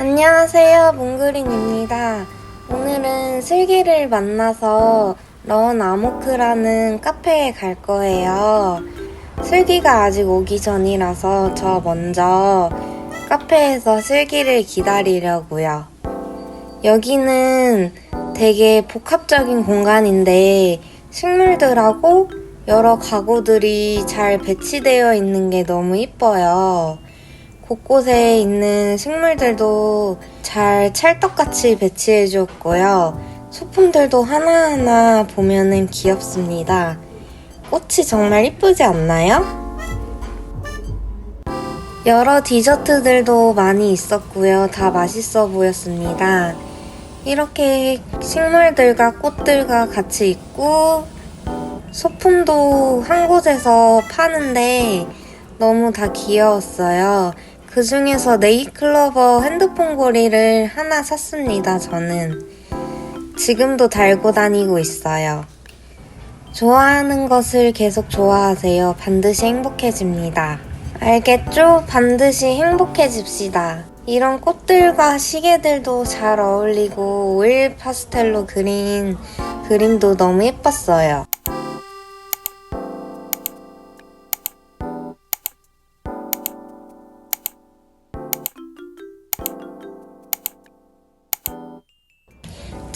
안녕하세요, 몽그린입니다. 오늘은 슬기를 만나서 런 아모크라는 카페에 갈 거예요. 슬기가 아직 오기 전이라서 저 먼저 카페에서 슬기를 기다리려고요. 여기는 되게 복합적인 공간인데 식물들하고 여러 가구들이 잘 배치되어 있는 게 너무 이뻐요. 곳곳에 있는 식물들도 잘 찰떡같이 배치해 주었고요. 소품들도 하나하나 보면은 귀엽습니다. 꽃이 정말 이쁘지 않나요? 여러 디저트들도 많이 있었고요. 다 맛있어 보였습니다. 이렇게 식물들과 꽃들과 같이 있고 소품도 한 곳에서 파는데 너무 다 귀여웠어요. 그 중에서 네이클로버 핸드폰 고리를 하나 샀습니다, 저는. 지금도 달고 다니고 있어요. 좋아하는 것을 계속 좋아하세요. 반드시 행복해집니다. 알겠죠? 반드시 행복해집시다. 이런 꽃들과 시계들도 잘 어울리고 오일 파스텔로 그린 그림도 너무 예뻤어요.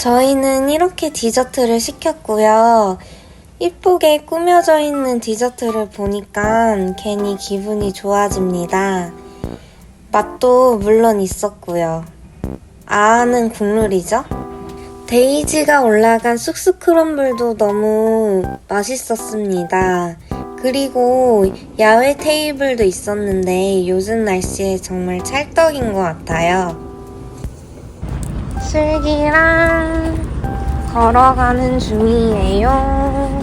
저희는 이렇게 디저트를 시켰고요. 이쁘게 꾸며져 있는 디저트를 보니까 괜히 기분이 좋아집니다. 맛도 물론 있었고요. 아는 국룰이죠? 데이지가 올라간 쑥쑥 크럼블도 너무 맛있었습니다. 그리고 야외 테이블도 있었는데 요즘 날씨에 정말 찰떡인 것 같아요. 슬기랑 걸어가는 중이에요.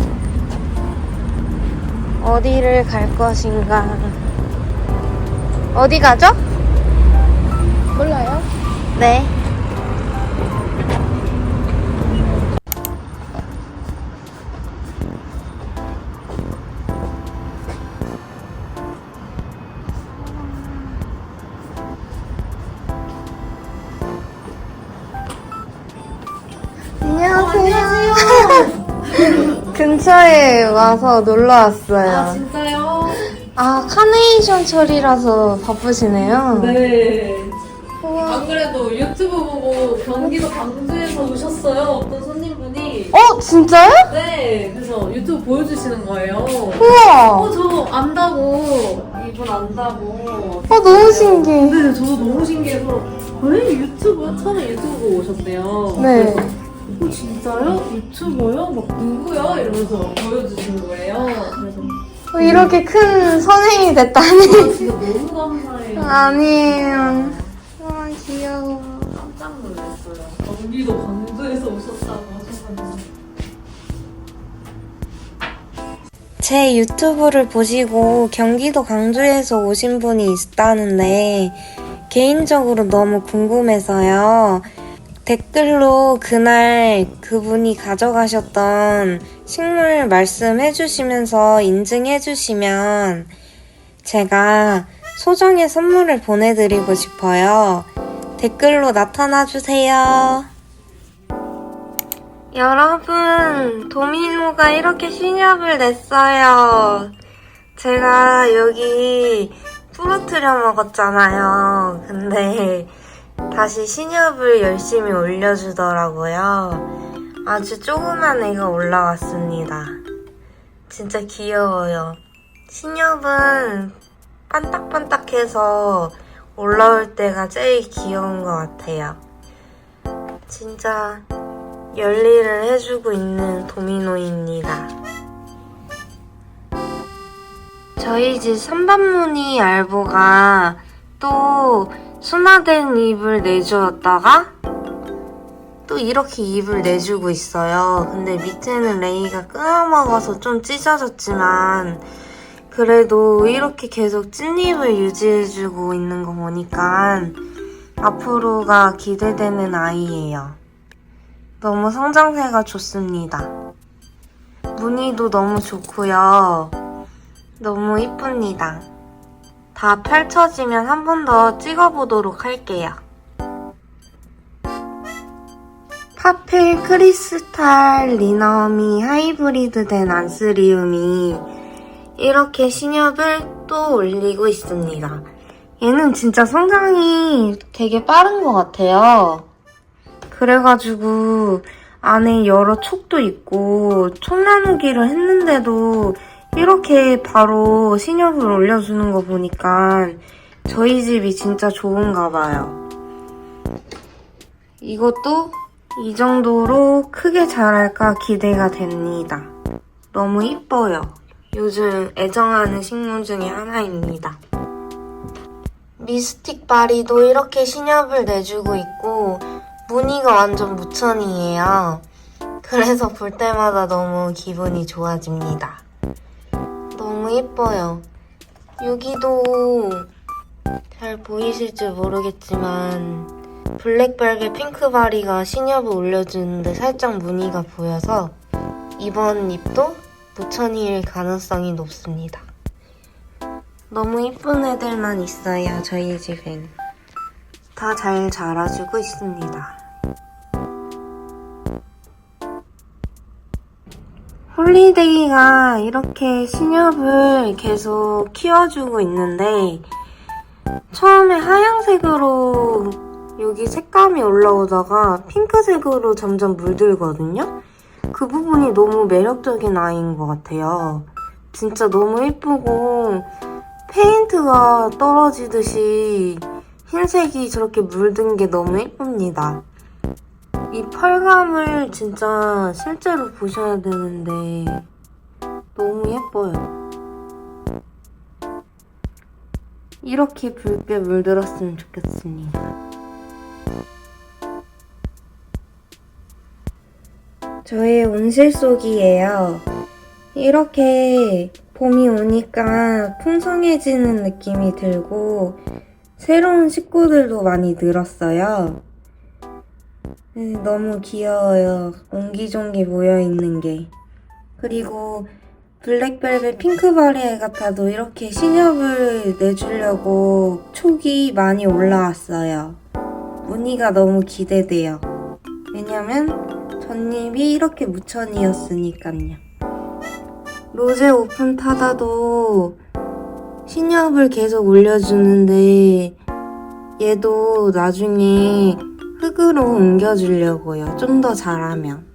어디를 갈 것인가? 어디 가죠? 몰라요? 네. 와서 놀러 왔어요. 아 진짜요? 아, 카네이션 철이라서 바쁘시네요. 네. 우와. 안 그래도 유튜브 보고 경기도 광주에서 오셨어요. 어떤 손님분이. 어, 진짜요? 네. 그래서 유튜브 보여주시는 거예요. 우와. 어, 저 안다고. 이분 안다고. 어, 너무 신기해. 네, 저도 너무 신기해서. 왜 유튜브? 처음에 유튜브 보고 오셨대요. 네. 그래서 어, 진짜요? 유튜버요? 막 누구요? 이러면서 보여주신 거예요. 그래서 어, 이렇게 큰 선행이 아, 됐다니. 진짜 너무 감사해요. 아니에요. 아, 귀여워. 깜짝 놀랐어요. 경기도 광주에서 오셨다고 하셔가지고. 제 유튜브를 보시고 경기도 광주에서 오신 분이 있다는데 개인적으로 너무 궁금해서요. 댓글로 그날 그분이 가져가셨던 식물 말씀해 주시면서 인증해 주시면 제가 소정의 선물을 보내드리고 싶어요. 댓글로 나타나 주세요. 여러분, 도미노가 이렇게 신협을 냈어요. 제가 여기 부러뜨려 먹었잖아요. 근데 다시 신협을 열심히 올려주더라고요. 아주 조그만 애가 올라왔습니다. 진짜 귀여워요. 신협은 반딱반딱해서 올라올 때가 제일 귀여운 것 같아요. 진짜 열일을 해주고 있는 도미노입니다. 저희 집 삼반무늬 알보가 또 순화된 잎을 내주었다가 또 이렇게 잎을 내주고 있어요. 근데 밑에는 레이가 끊어먹어서 좀 찢어졌지만 그래도 이렇게 계속 찐잎을 유지해주고 있는 거 보니까 앞으로가 기대되는 아이예요. 너무 성장세가 좋습니다. 무늬도 너무 좋고요. 너무 이쁩니다. 다 펼쳐지면 한 번 더 찍어보도록 할게요. 파펠 크리스탈 리너미 하이브리드 된 안스리움이 이렇게 신협을 또 올리고 있습니다. 얘는 진짜 성장이 되게 빠른 것 같아요. 그래가지고 안에 여러 촉도 있고 촉 나누기를 했는데도 이렇게 바로 신협을 올려주는 거 보니까 저희 집이 진짜 좋은가 봐요. 이것도 이 정도로 크게 자랄까 기대가 됩니다. 너무 이뻐요. 요즘 애정하는 식물 중에 하나입니다. 미스틱 바리도 이렇게 신협을 내주고 있고 무늬가 완전 무천이에요. 그래서 볼 때마다 너무 기분이 좋아집니다. 너무 예뻐요. 여기도 잘 보이실지 모르겠지만 블랙벨벳 핑크바리가 신협을 올려주는데 살짝 무늬가 보여서 이번 잎도 무천이일 가능성이 높습니다. 너무 이쁜 애들만 있어요, 저희 집엔. 다 잘 자라주고 있습니다. 홀리데이가 이렇게 신협을 계속 키워주고 있는데 처음에 하얀색으로 여기 색감이 올라오다가 핑크색으로 점점 물들거든요? 그 부분이 너무 매력적인 아이인 것 같아요. 진짜 너무 예쁘고 페인트가 떨어지듯이 흰색이 저렇게 물든 게 너무 예쁩니다. 이 펄감을 진짜 실제로 보셔야 되는데 너무 예뻐요. 이렇게 붉게 물들었으면 좋겠습니다. 저의 온실 속이에요. 이렇게 봄이 오니까 풍성해지는 느낌이 들고 새로운 식구들도 많이 늘었어요. 네, 너무 귀여워요. 옹기종기 모여있는 게. 그리고 블랙벨벳 핑크바리 같아도 이렇게 신협을 내주려고 촉이 많이 올라왔어요. 무늬가 너무 기대돼요. 왜냐면 전잎이 이렇게 무천이었으니까요. 로제 오픈 타다도 신협을 계속 올려주는데 얘도 나중에 흙으로 옮겨주려고요. 좀 더 잘하면.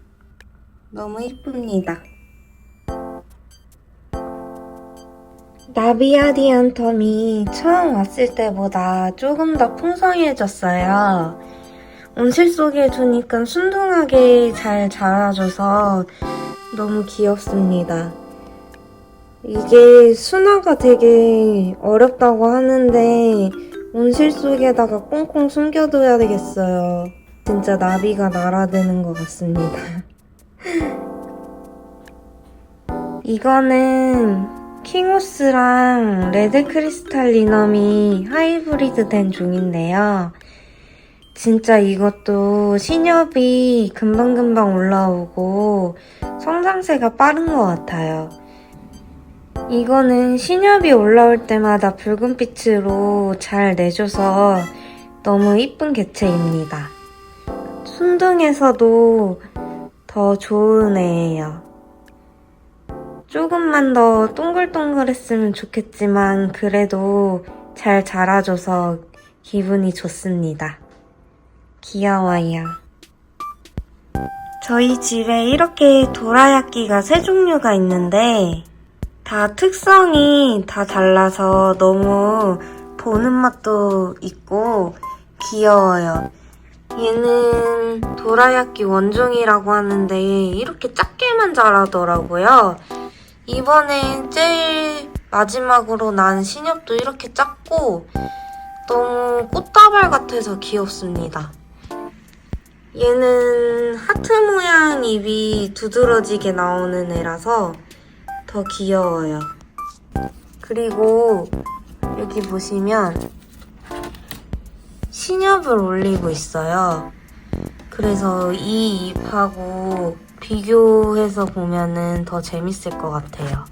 너무 이쁩니다. 나비아디안텀이 처음 왔을 때보다 조금 더 풍성해졌어요. 온실 속에 두니까 순둥하게 잘 자라줘서 너무 귀엽습니다. 이게 순화가 되게 어렵다고 하는데 온실 속에다가 꽁꽁 숨겨둬야 되겠어요. 진짜 나비가 날아드는 것 같습니다. 이거는 킹호스랑 레드 크리스탈 리넘이 하이브리드 된 종인데요. 진짜 이것도 신엽이 금방금방 올라오고 성장세가 빠른 것 같아요. 이거는 신엽이 올라올 때마다 붉은빛으로 잘 내줘서 너무 이쁜 개체입니다. 순둥에서도 더 좋은 애예요. 조금만 더 동글동글했으면 좋겠지만 그래도 잘 자라줘서 기분이 좋습니다. 귀여워요. 저희 집에 이렇게 도라야끼가 세 종류가 있는데 다 특성이 다 달라서 너무 보는 맛도 있고 귀여워요. 얘는 도라야끼 원종이라고 하는데 이렇게 작게만 자라더라고요. 이번에 제일 마지막으로 난 신엽도 이렇게 작고 너무 꽃다발 같아서 귀엽습니다. 얘는 하트 모양 잎이 두드러지게 나오는 애라서 더 귀여워요. 그리고 여기 보시면 신엽을 올리고 있어요. 그래서 이 잎하고 비교해서 보면은 더 재밌을 것 같아요.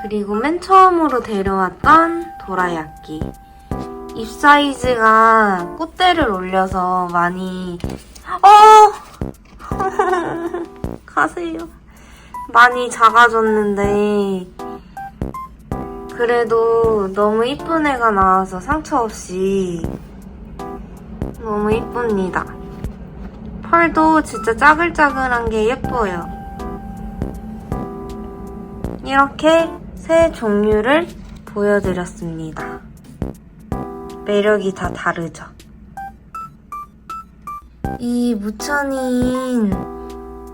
그리고 맨 처음으로 데려왔던 도라야끼. 입 사이즈가 꽃대를 올려서 많이 어 가세요. 많이 작아졌는데 그래도 너무 이쁜 애가 나와서 상처 없이 너무 이쁩니다. 펄도 진짜 짜글짜글한 게 예뻐요. 이렇게 새 종류를 보여드렸습니다. 매력이 다 다르죠. 이 무천인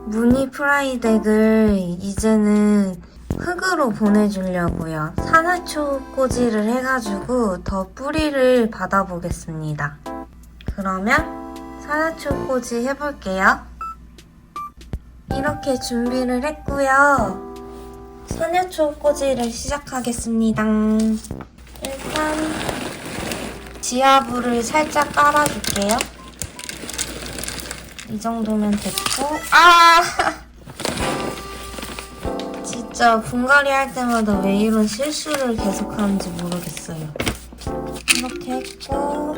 무늬 프라이덱을 이제는 흙으로 보내주려고요. 산화초 꽂이를 해가지고 더 뿌리를 받아보겠습니다. 그러면 산화초 꽂이 해볼게요. 이렇게 준비를 했고요. 산화초 꽂이를 시작하겠습니다. 일단 지하불을 살짝 깔아줄게요. 이 정도면 됐고 아 진짜 분갈이 할 때마다 왜 이런 실수를 계속하는지 모르겠어요. 이렇게 했고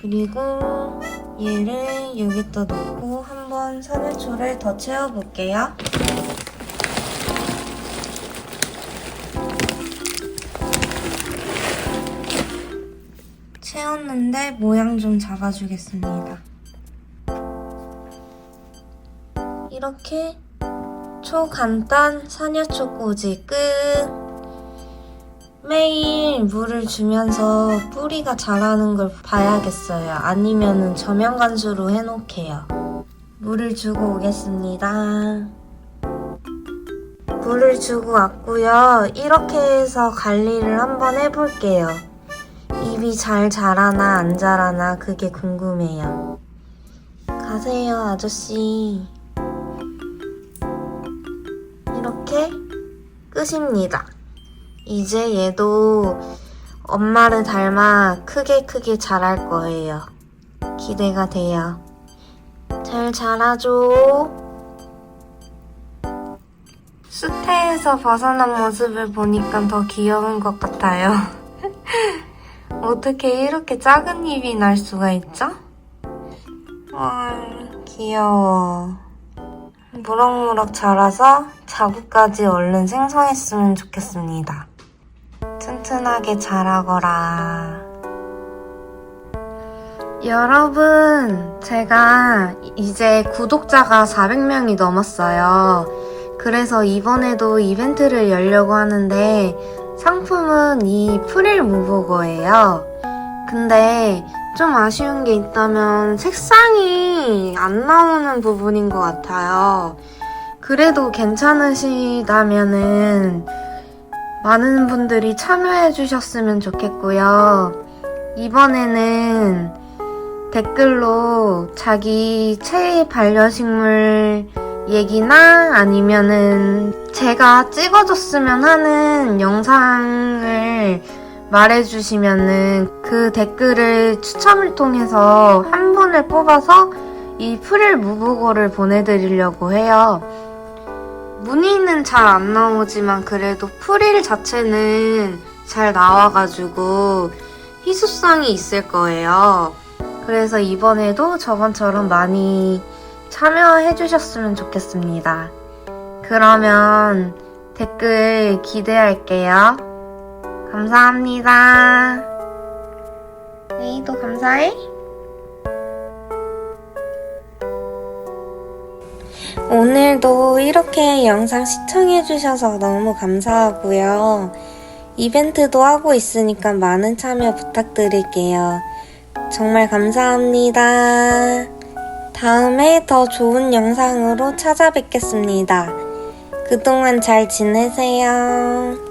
그리고 얘를 여기다 놓고 한번 산화초를 더 채워볼게요. 채웠는데 모양 좀 잡아주겠습니다. 이렇게 초간단 사녀초 꽂이 끝. 매일 물을 주면서 뿌리가 자라는 걸 봐야겠어요. 아니면은 저면 관수로 해놓게요. 물을 주고 오겠습니다. 물을 주고 왔고요. 이렇게 해서 관리를 한번 해볼게요. 입이 잘 자라나 안 자라나 그게 궁금해요. 가세요, 아저씨. 이렇게 끝입니다. 이제 얘도 엄마를 닮아 크게 크게 자랄 거예요. 기대가 돼요. 잘 자라줘. 수태에서 벗어난 모습을 보니까 더 귀여운 것 같아요. 어떻게 이렇게 작은 입이 날 수가 있죠? 아, 귀여워. 무럭무럭 자라서 자구까지 얼른 생성했으면 좋겠습니다. 튼튼하게 자라거라. 여러분, 제가 이제 구독자가 400명이 넘었어요. 그래서 이번에도 이벤트를 열려고 하는데 상품은 이 프릴 무버거예요. 근데 좀 아쉬운 게 있다면 색상이 안 나오는 부분인 것 같아요. 그래도 괜찮으시다면은 많은 분들이 참여해 주셨으면 좋겠고요. 이번에는 댓글로 자기 최애 반려식물 얘기나 아니면은 제가 찍어줬으면 하는 영상을 말해주시면은 그 댓글을 추첨을 통해서 한 분을 뽑아서 이 프릴 무브고를 보내드리려고 해요. 무늬는 잘 안 나오지만 그래도 프릴 자체는 잘 나와가지고 희소성이 있을 거예요. 그래서 이번에도 저번처럼 많이 참여해 주셨으면 좋겠습니다. 그러면 댓글 기대할게요. 감사합니다. 네이도 감사해. 오늘도 이렇게 영상 시청해주셔서 너무 감사하고요. 이벤트도 하고 있으니까 많은 참여 부탁드릴게요. 정말 감사합니다. 다음에 더 좋은 영상으로 찾아뵙겠습니다. 그동안 잘 지내세요.